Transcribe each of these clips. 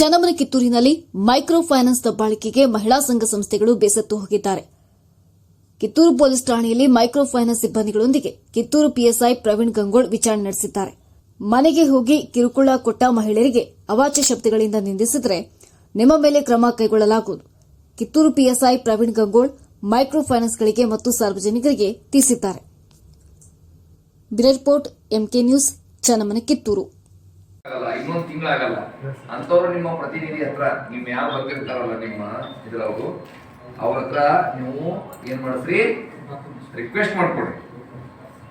ಚನ್ನಮನೆ ಕಿತ್ತೂರಿನಲ್ಲಿ micro finance ದಬ್ಬಾಳಿಕೆಗೆ ಮಹಿಳಾ ಸಂಘ ಸಂಸ್ಥೆಗಳು ಬೇಸತ್ತು ಹೋಗಿದ್ದಾರೆ. ಕಿತ್ತೂರು ಪೊಲೀಸ್ ಠಾಣೆಯಲ್ಲಿ ಮೈಕ್ರೋ ಫೈನಾನ್ಸ್ ಸಿಬ್ಬಂದಿಗಳೊಂದಿಗೆ ಕಿತ್ತೂರು ಪಿಎಸ್ಐ ಪ್ರವೀಣ್ ಗಂಗೋಳ್ ವಿಚಾರಣೆ ನಡೆಸಿದ್ದಾರೆ. ಮನೆಗೆ ಹೋಗಿ ಕಿರುಕುಳ ಕೊಟ್ಟ ಮಹಿಳೆಯರಿಗೆ ಅವಾಚ್ಯ ಶಬ್ದಗಳಿಂದ ನಿಂದಿಸಿದರೆ ನಿಮ್ಮ ಮೇಲೆ ಕ್ರಮ ಕೈಗೊಳ್ಳಲಾಗುವುದು. ಕಿತ್ತೂರು ಪಿಎಸ್ಐ ಪ್ರವೀಣ್ ಗಂಗೋಳ್ ಮೈಕ್ರೋ ಫೈನಾನ್ಸ್ಗಳಿಗೆ ಮತ್ತು ಸಾರ್ವಜನಿಕರಿಗೆ ತಿಳಿಸಿದ್ದಾರೆ. ರಿಪೋರ್ಟ್ ಎಂಕೆ ನ್ಯೂಸ್ ಚನ್ನಮನ ಕಿತ್ತೂರು ಇನ್ನೊಂದು ತಿಂಗಳಾಗಲ್ಲ. ಅಂತವ್ರು ನಿಮ್ಮ ಪ್ರತಿನಿಧಿ ಹತ್ರ ನಿಮ್ ಯಾರು ಬಂದಿರ್ತಾರಲ್ಲ ನಿಮ್ಮ ಇದ್ರವ್ರು ಅವ್ರ ಹತ್ರ ನೀವು ಏನ್ ಮಾಡಿಸ್ರಿ? ರಿಕ್ವೆಸ್ಟ್ ಮಾಡ್ಕೊಡ್ರಿ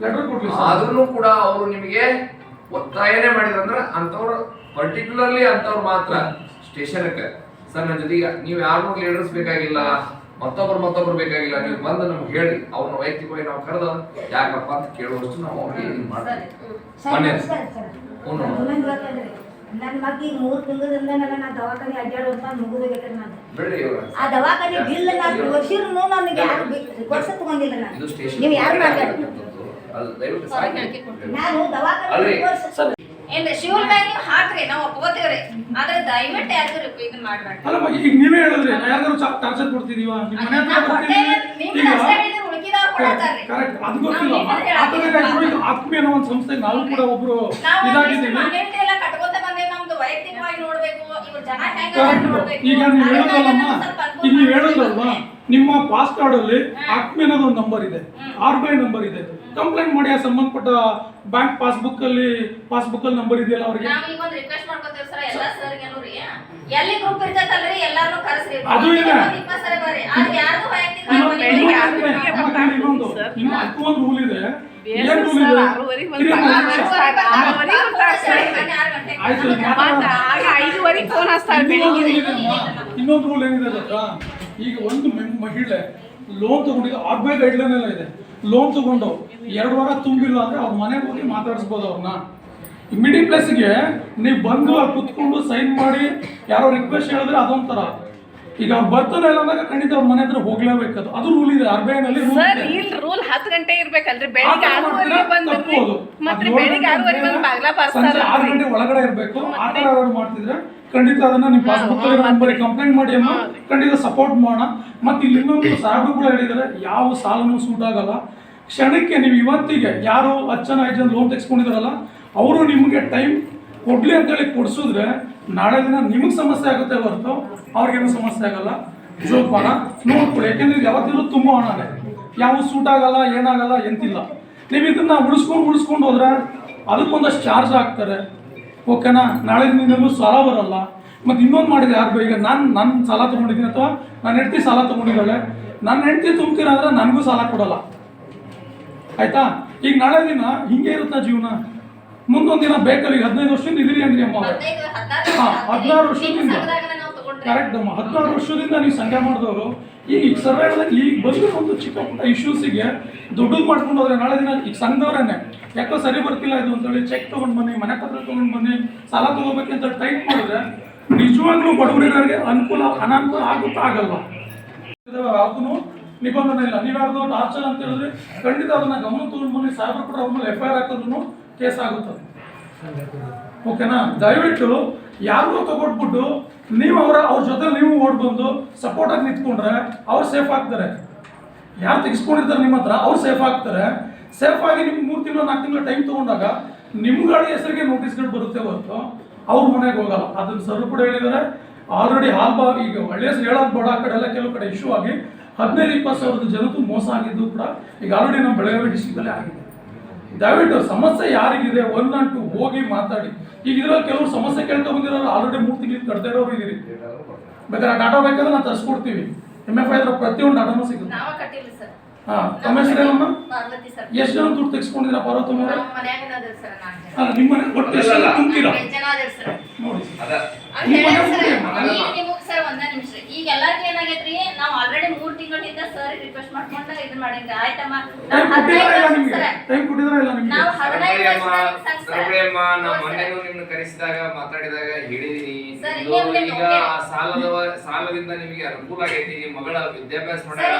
ಲೆಟರ್ ಕೊಡ್ಲಿ ಆದ್ರೂ ಕೂಡ ಅವರು ನಿಮಗೆ ಒತ್ತಾಯನೇ ಮಾಡಿದ್ರಂದ್ರೆ ಅಂತವ್ರು ಪರ್ಟಿಕ್ಯುಲರ್ಲಿ ಅಂತವ್ರು ಮಾತ್ರ ಸ್ಟೇಷನ್ಕ್ಕೆ. ಸರ್ ನನ್ನ ಜೊತೆಗೆ ನೀವು ಯಾರು ಲೀಡರ್ಸ್ ಬೇಕಾಗಿಲ್ಲ ಮತ್ತೊಬ್ರು ಮತ್ತೊಬ್ರು ಬೇಕಾಗಿಲ್ಲ ನೀವು ಬಂದು ನಮ್ಗೆ ಹೇಳಿ. ಅವ್ರನ್ನ ವೈಯಕ್ತಿಕವಾಗಿ ನಾವು ಕರೆದ ಯಾಕಪ್ಪ ಅಂತ ಕೇಳುವಷ್ಟು ನಾವು ಅವ್ರಿಗೆ ಇದು ಮಾಡ್ತೀವಿ. ನನ್ನ ಮಗ ಮೂರು ತಿಂಗಳಿಂದ ನನ್ನ ದವಾಖಾನೆ ಅಡ್ಡಾಡುವಂತ ಮುಗಿದೋಗೈತೆ ನಾನು. ಆ ದವಾಖಾನೆ ಬಿಲ್ ನಾನು ತೋರ್ಸಿರ್ನು ನನಗೆ ಯಾರು ವರ್ಷ ತಗೊಂಡಿಲ್ಲ ನಾನು. ನೀವು ಯಾರು. ನಾನು ದವಾಖಾನೆ ನೀವು ಹಾಕ್ರಿ ನಾವು ಒಪ್ಕೋತೀವ್ರಿ. ಆದ್ರೆ ದಯವಿಟ್ಟು ಯಾರಿಗೂ ಇದನ್ನ ಮಾಡ್ಬೇಡ್ರಿ. ಅಲ್ಲಮ್ಮ ಈಗ ನೀವೇ ಹೇಳಿದ್ರಿ ಯಾರಿಗಾರು ಟಾರ್ಚರ್ ಕೊಡ್ತಿದೀವ? ನಿಮ್ಮ ಮನೆ ಹತ್ರ ನಾವ್ ಕೊಡ್ತಿದೀವಿ. ಕರೆಕ್ಟ್ ಅದು ಗೊತ್ತಿಲ್ಲ. ಇದು ಆತ್ಮೀಯ ಅನ್ನೋ ಒಂದು ಸಂಸ್ಥೆಗೆ ನಾವು ಕೂಡ ಒಬ್ರು ಇದಾಗಿದ್ದೀವಿ. ಈಗ ನೀವು ಹೇಳೋದಲ್ಲಮ್ಮ ಈಗ ನೀವು. ಹೇಳೋದಲ್ವಾ? ನಿಮ್ಮ ಪಾಸ್ ಕಾರ್ಡ್ ಅಲ್ಲಿ ಆತ್ಮೀಯ ಅನ್ನೋದು ಒಂದು ನಂಬರ್ ಇದೆ. ಆರ್ ಬಿ ಐ ನಂಬರ್ ಇದೆ. ಕಂಪ್ಲೇಂಟ್ ಮಾಡಿ ಆ ಸಂಬಂಧಪಟ್ಟ ಬ್ಯಾಂಕ್ ಪಾಸ್ಬುಕ್ ಅಲ್ಲಿ ಪಾಸ್ಬುಕ್ ಅಲ್ಲಿ ನಂಬರ್ ಇದೆಯಲ್ಲ ಅವ್ರಿಗೆ? ಅದು ಈಗ ಅದಕ್ಕೂ ಒಂದು ರೂಲ್ ಇದೆ? ಏನ್ ರೂಲ್ ಇದೆ? ಆಯ್ತು ಇನ್ನೊಂದು ರೂಲ್ ಏನಿದೆ ಗೊತ್ತಾ? ಈಗ ಒಂದು ಮೆ- ಮಹಿಳೆ ಲೋನ್ ತಗೊಂಡಿದ್ದು ಆರ್ ಬಿ ಐ ಗೈಡ್ಲೈನ್ ಎಲ್ಲ ಇದೆ. ಲೋನ್ ತಗೊಂಡು ಎರಡು ವಾರ ತುಂಬಿಲ್ಲ ಅಂದ್ರೆ ಅವ್ರ ಮನೆಗೆ ಹೋಗಿ ಮಾತಾಡಿಸ್ಬೋದು ಅವ್ರನ್ನ ಮಿಡಿ ಪ್ಲೇಸ್ಗೆ ನೀವು ಬಂದು ಅಲ್ಲಿ ಕುತ್ಕೊಂಡು ಸೈನ್ ಮಾಡಿ ಯಾರೋ ರಿಕ್ವೆಸ್ಟ್ ಹೇಳಿದ್ರೆ ಅದೊಂಥರ ಈಗ ಬರ್ತಾರೆ ಅಂದಾಗ ಖಂಡಿತ ಅವ್ರ ಮನೆ ಹತ್ರ ಹೋಗ್ಲೇಬೇಕು ಅದು. ರೂಲ್ ಇದೆ. ಆರ್ ಬಿ ರೂಲ್ ಸರ್ ಇದೆ. ಇಲ್ಲಿ ರೂಲ್ ಹತ್ತು ಗಂಟೆ ಇರ್ಬೇಕಲ್ರಿ? ಬೆಳಿಗ್ಗೆ? ಬಂದ್ರಿ ಮತ್ತೆ ಬೆಳಿಗ್ಗೆ ಬಂದು ಬಾಗ್ಲ ಆರು ಗಂಟೆ ಒಳಗಡೆ ಇರಬೇಕು. ಆ ಥರ ಮಾಡ್ತಿದ್ರೆ ಖಂಡಿತ ಅದನ್ನ ನಿಮ್ ಪಾಸ್ಬುಕ್ ನಂಬರ್ ಕಂಪ್ಲೇಂಟ್ ಮಾಡಿ ಅಮ್ಮ. ಖಂಡಿತ ಸಪೋರ್ಟ್ ಮಾಡೋಣ. ಮತ್ತೆ ಇಲ್ಲಿ ಇನ್ನೊಂದು ಸಾಹೇಬರು ಕೂಡ ಹೇಳಿದ್ದಾರೆ ಯಾವ ಸಾಲನು ಸೂಟ್ ಆಗಲ್ಲ. ಕ್ಷಣಕ್ಕೆ ನೀವು ಇವತ್ತಿಗೆ ಯಾರು ಜನ ಐದು ಜನ ಲೋನ್ ತೆಗೆಸ್ಕೊಂಡಿದಾರಲ್ಲ ಅವರು ನಿಮಗೆ ಟೈಮ್ ಕೊಡ್ಲಿ ಅಂತೇಳಿ ಕೊಡ್ಸಿದ್ರೆ ನಾಳೆ ದಿನ ನಿಮಗೆ ಸಮಸ್ಯೆ ಆಗುತ್ತೆ ಹೊರತು ಅವ್ರಿಗೇನು ಸಮಸ್ಯೆ ಆಗಲ್ಲ. ಜೋಪಾನ ನೋಡ್ಕೊಳ್ಳಿ. ಯಾಕೆಂದ್ರೆ ಯಾವತ್ತಿದ್ರು ತುಂಬ ಹಣನೇ ಯಾವ ಸೂಟ್ ಆಗಲ್ಲ, ಏನಾಗಲ್ಲ ಎಂತಿಲ್ಲ. ನೀವು ಇದನ್ನ ಉಳಿಸ್ಕೊಂಡು ಉಳಿಸ್ಕೊಂಡು ಹೋದ್ರೆ ಅದಕ್ಕೊಂದಷ್ಟು ಚಾರ್ಜ್ ಹಾಕ್ತಾರೆ. ಓಕೆನಾ ನಾಳೆ ನಿನ್ನಲ್ಲೂ ಸಾಲ ಬರಲ್ಲ. ಮತ್ತು ಇನ್ನೊಂದು ಮಾಡಿದೆ ಯಾರು ಈಗ ನಾನು ನನ್ನ ಸಾಲ ತೊಗೊಂಡಿದ್ದೀನಿ ಅಥವಾ ನನ್ನ ಹೆಂಡತಿ ಸಾಲ ತೊಗೊಂಡಿದ್ದಾಳೆ. ನನ್ನ ಹೆಂಡತಿ ತುಂಬ್ತೀರ ಅಂದ್ರೆ ನನಗೂ ಸಾಲ ಕೊಡಲ್ಲ. ಆಯ್ತಾ? ಈಗ ನಾಳೆ ದಿನ ಹಿಂಗೆ ಇರುತ್ತಾ ಜೀವನ? ಮುಂದೊಂದು ದಿನ ಬೇಕಲ್ಲಿ ಹದಿನೈದು ವರ್ಷದಿಂದ ಇದಿರಿ ಅಂದ್ರಿ ಅಮ್ಮ. ಹದಿನಾರು ವರ್ಷದಿಂದ. ಕರೆಕ್ಟ್ ಅಮ್ಮ. ಹದಿನಾರು ವರ್ಷದಿಂದ ನೀವು ಸಂಘ ಮಾಡಿದವರು. ಈಗ ಈಗ ಸರ್ವೇಗಳಲ್ಲಿ ಈಗ ಬಂದು ಒಂದು ಚಿಕ್ಕ ಪುಟ್ಟ ಇಶ್ಯೂಸಿಗೆ ದುಡ್ಡು ಮಾಡ್ಕೊಂಡು ಹೋದ್ರೆ ನಾಳೆ ದಿನ ಈಗ ಸಂಘದವರೇನೆ. ಯಾಕೋ ಸರಿ ಬರ್ತಿಲ್ಲ ಇದು ಅಂತೇಳಿ ಚೆಕ್ ತೊಗೊಂಡು ಬನ್ನಿ ಮನೆ ಪತ್ರ ತೊಗೊಂಡು ಬನ್ನಿ ಸಾಲ ತೊಗೋಬೇಕಂತ ಟೈಪ್ ಮಾಡಿದ್ರೆ ನಿಜವಾಗ್ಲೂ ಬಡವರಿಗೆ ಅನುಕೂಲ ಅನಾನುಕೂಲ ಆಗುತ್ತಾ ಆಗಲ್ಲ ಯಾವ್ದು ನಿಬಂಧನೆ ಇಲ್ಲ. ನೀವು ಒಂದು ಟಾರ್ಚರ್ ಅಂತ ಹೇಳಿದ್ರೆ ಖಂಡಿತ ಅದನ್ನ ಗಮನ ತಗೊಂಡು ಬನ್ನಿ. ಸಾಹೇಬ್ರು ಕೂಡ ಅವ್ರ ಮೇಲೆ ಎಫ್ ಐ ಆರ್ ಹಾಕಿದ್ರು ಕೇಸ್ ಆಗುತ್ತದೆ. ಓಕೆನಾ? ದಯವಿಟ್ಟು ಯಾರಿಗೂ ತಗೊಟ್ಬಿಟ್ಟು ನೀವು ಅವರ ಅವ್ರ ಜೊತೆ ನೀವು ಓಡ್ ಬಂದು ಸಪೋರ್ಟ್ ಆಗಿ ನಿಂತ್ಕೊಂಡ್ರೆ ಅವ್ರು ಸೇಫ್ ಆಗ್ತಾರೆ. ಯಾರು ತೆಗೆಸ್ಕೊಂಡಿರ್ತಾರೆ ನಿಮ್ಮ ಹತ್ರ, ಅವ್ರು ಸೇಫ್ ಆಗ್ತಾರೆ. ಸೇಫ್ ಆಗಿ ನಿಮ್ಗೆ ಮೂರು ತಿಂಗಳು, ನಾಲ್ಕು ತಿಂಗಳು ಟೈಮ್ ತೊಗೊಂಡಾಗ ನಿಮ್ಮ ಗಾಡಿ ಹೆಸರಿಗೆ ನೋಟಿಸ್ಗಳು ಬರುತ್ತೆ ಹೊರತು ಅವ್ರ ಮನೆಗೆ ಹೋಗಲ್ಲ. ಅದನ್ನು ಸರ್ ಕೂಡ ಹೇಳಿದ್ದಾರೆ. ಆಲ್ರೆಡಿ ಹಾಲ್ ಬಾ ಈಗ ಒಳ್ಳೆ ಹೆಸರು ಹೇಳೋದು ಬೇಡ. ಆ ಕಡೆ ಎಲ್ಲ ಕೆಲವು ಕಡೆ ಇಶ್ಯೂ ಆಗಿ ಹದಿನೈದು, ಇಪ್ಪತ್ತು ಸಾವಿರದ ಜನಕ್ಕೂ ಮೋಸ ಆಗಿದ್ದು ಕೂಡ ಈಗ ಆಲ್ರೆಡಿ ನಮ್ಮ ಬೆಳಗಾವಿ ಡಿಸ್ಟಿಕಲ್ಲೇ ಆಗಿದೆ. ದಯವಿಟ್ಟು ಸಮಸ್ಯೆ ಯಾರಿಗಿದೆ? ಒನ್ ಅಂಡ್ ಟು ಹೋಗಿ ಮಾತಾಡಿ. ಈಗ ಇದ್ರಲ್ಲಿ ಕೆಲವರು ಸಮಸ್ಯೆ ಕೇಳ್ತಾ ಬಂದಿರೋರು ಆಲ್ರೆಡಿ ಮೂರು ತಿಂಗಳಿಗೆ ಕಟ್ತಾ ಇರೋರು ಇದೀರಿ. ಬೇಕಾದ್ರೆ ಡಾಟಾ ಬೇಕಾದ್ರೆ ನಾವು ತರಿಸ್ಕೊಡ್ತೀವಿ ಎಂ ಎಫ್ ಐ ಹತ್ರ ಪ್ರತಿಯೊಂದು ಡಾಟಾನು ಸಿಗುತ್ತೆ. ಹಾಂ ತಮ್ಮ ಪಾರ್ವತಿ ಎಷ್ಟು ಜನ ದುಡ್ಡು ತೆಗೆಸ್ಕೊಂಡಿದ್ದೀರಾ ನಾಲ್ಕು ಅಲ್ಲ ನಿಮ್ಮ ಒಟ್ಟು ಎಷ್ಟು ಜನ ತುಂಬ್ತೀರಾ ನೋಡಿ. ನಿಮ್ಮ ಹೇಳ್ಯಾರ ಮನೆ ಸರ್ ಮುಂದೆ ಈಗ ನಿಮಗ್ ಸರ್ ಒಂದ ನಿಮಿಷ ರೀ. ಈಗ ಎಲ್ಲಾರ್ಗೂ ಏನಾಗೈತ್ರಿ ನಾವ್ ಆಲ್ರೆಡಿ ಮೂರ್ ತಿಂಗಳಿಂದ ಸರ್ ರಿಕ್ವೆಸ್ಟ್ ಮಾಡ್ಕೊಂಡ ಇದನ್ ಮಾಡಿದ್ರಿ ಆಯ್ತಮ್ಮ. ನಾವ್ ಹದಿನೈದು. ಮೊನ್ನೆನೂ ನಿಮ್ನ ಕರೆಸಿದಾಗ ಮಾತಾಡಿದಾಗ ಹೇಳಿದೀನಿ. ಇದು ಈಗ ಆ ಸಾಲದ ಸಾಲದಿಂದ ನಿಮಗೆ ಅನುಕೂಲ ಆಗೈತಿ ನಿಮ್ಮ ಮಗಳ ವಿದ್ಯಾಭ್ಯಾಸ ಸರಿ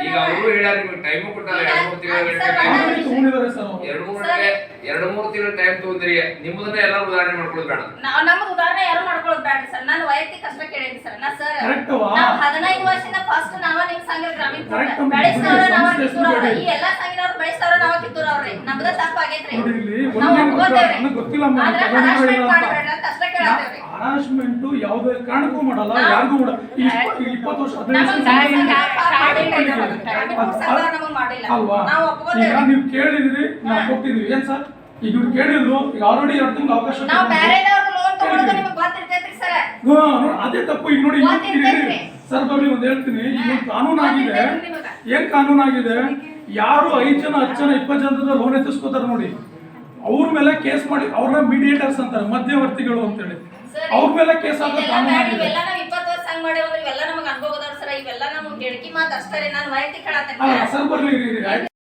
ಈಗ ಅವರು ಹೇಳ್ಯಾರ ನಿಮಗೆ ಟೈಮು ಕೊಟ್ಟಾರ ಎರಡು ಮೂರು ತಿಂಗಳು ಎರಡು ಮೂರು ಎರಡು ಮೂರು ತಿಂಗಳ ಟೈಮ್ ತಗೊಂಡ್ರಿ ನಿಮ್ಮದನ್ನ ಎಲ್ಲ ಉದಾಹರಣೆ ಮಾಡ್ಕೊಳ್ಳೋದು ಬೇಡ. ನಾವ್ ನಮ್ದು ಉದಾಹರಣೆ ಯಾರು ಮಾಡ್ಕೊಳ್ಳೋದು ಬೇಡ್ರಿ ಸರ್. ನಾನು ವೈಯಕ್ತಿಕ ಕಷ್ಟ ಕೇಳೇನಿ ಸರ್. ನಾ ಸರ್. ನಾವ್ ಹದಿನೈದು ವರ್ಷದಿಂದ ಫಸ್ಟ್ ನಾವ ನಿಮ್ ಸಂಘ ಗ್ರಾಮೀಣ. ಬೆಳೆಸ್ತವ್ರ ನಾವ ಕಿತ್ತೂರ್ ಅವ್ರೆ ಈ ಎಲ್ಲಾ ಸಂಘದವ್ರು ಬೆಳೆಸ್ತವ್ರ ನಾವ ಕಿತ್ತೂರ್ ಅವ್ರಿ ನಮ್ದ ತಪ್ಪ ಆಗೈತ್ರಿ. ನಾವ್ ಒಪ್ಕೋತೇವ್ರಿ. ಆದ್ರೆ ಕೇಳತ್ತೇವ್ರಿ ಹರಾಸ್ಮೆಂಟ್ ಯಾವುದೇ ಕಾರಣಕ್ಕೂ ಮಾಡಲ್ಲ ಯಾರಿಗೂ ಕೂಡ ಈ ಇಪ್ಪ- ಈ ಇಪ್ಪತ್ತು ವರ್ಷ ಹದಿನೈದು ನಮಗ್ ವರ್ಷ ಸಂಘ ಸಂಘ ಮಾಡಿಲ್ಲ ಮಾಡಿಲ್ಲ. ನಮಗ್. ಗ್ರಾಮೀಣ ಸಂಘ ನಮಗ್ ಮಾಡಿಲ್ಲ. ಅಲ್ವಾ? ನಾವ್ ಈಗ ಒಪ್ಕೋತೇವ್ರಿ ನೀವು ಕೇಳಿದ್ರಿ ನಾವು ಕೊಟ್ಟಿದ್ವಿ ಏನ್ ಸರ್? ಈಗ ಇವ್ರು ಕೇಳಿದ್ರು ಈಗ ಆಲ್ರೆಡಿ ಎರಡು ತಿಂಗಳು ಅವಕಾಶ ನಾವ್. ಬ್ಯಾರೆದವ್ರ ಲೋನ್ ತಗೊಳೋದು ನಿಮಗ್ ಗೊತ್ತಿರ್ತೈತ್ರಿ ಸರ್. ಹಾ, ನೋಡಿ, ಅದೇ ತಪ್ಪು. ಈಗ ನೋಡಿ ಸರ್ ಬರ್ಲಿ ಒಂದ್ ಹೇಳ್ತೀನಿ. ಈಗ ಕಾನೂನು ಆಗಿದೆ. ಏನ್ ಕಾನೂನು ಆಗಿದೆ? ಯಾರು ಐದ್ ಜನ ಹತ್ತು ಜನ ಇಪ್ಪತ್ತು ಜನದ ಲೋನ್ ಎತ್ತಿಸ್ಕೋತಾರ ನೋಡಿ. ಅವ್ರ ಮೇಲೆ ಕೇಸ್ ಮಾಡಿ ಅವ್ರನ್ನ ಮೀಡಿಯೇಟರ್ಸ್ ಅಂತಾರೆ ಮಧ್ಯವರ್ತಿಗಳು ಅಂತೇಳಿ. ಅವ್ರ ಮೇಲೆ ಕೇಸ್ ಹಾಕೋ ಕಾನೂನು ಆಗಿದೆ. ಇವೆಲ್ಲ ನಾವ್ ಇಪ್ಪತ್ತು ವರ್ಷ ಹಂಗ್ ಮಾಡೇವಂದ್ರೆ ಇವೆಲ್ಲ ನಮಗೆ ಅನುಭವ ಸರ್. ಇವೆಲ್ಲ ಗೆಳಕಿ ಮಾತು ಅಷ್ಟೇ ನಾನು ವೈಯಕ್ತಿಕ ಅಲ್ಲ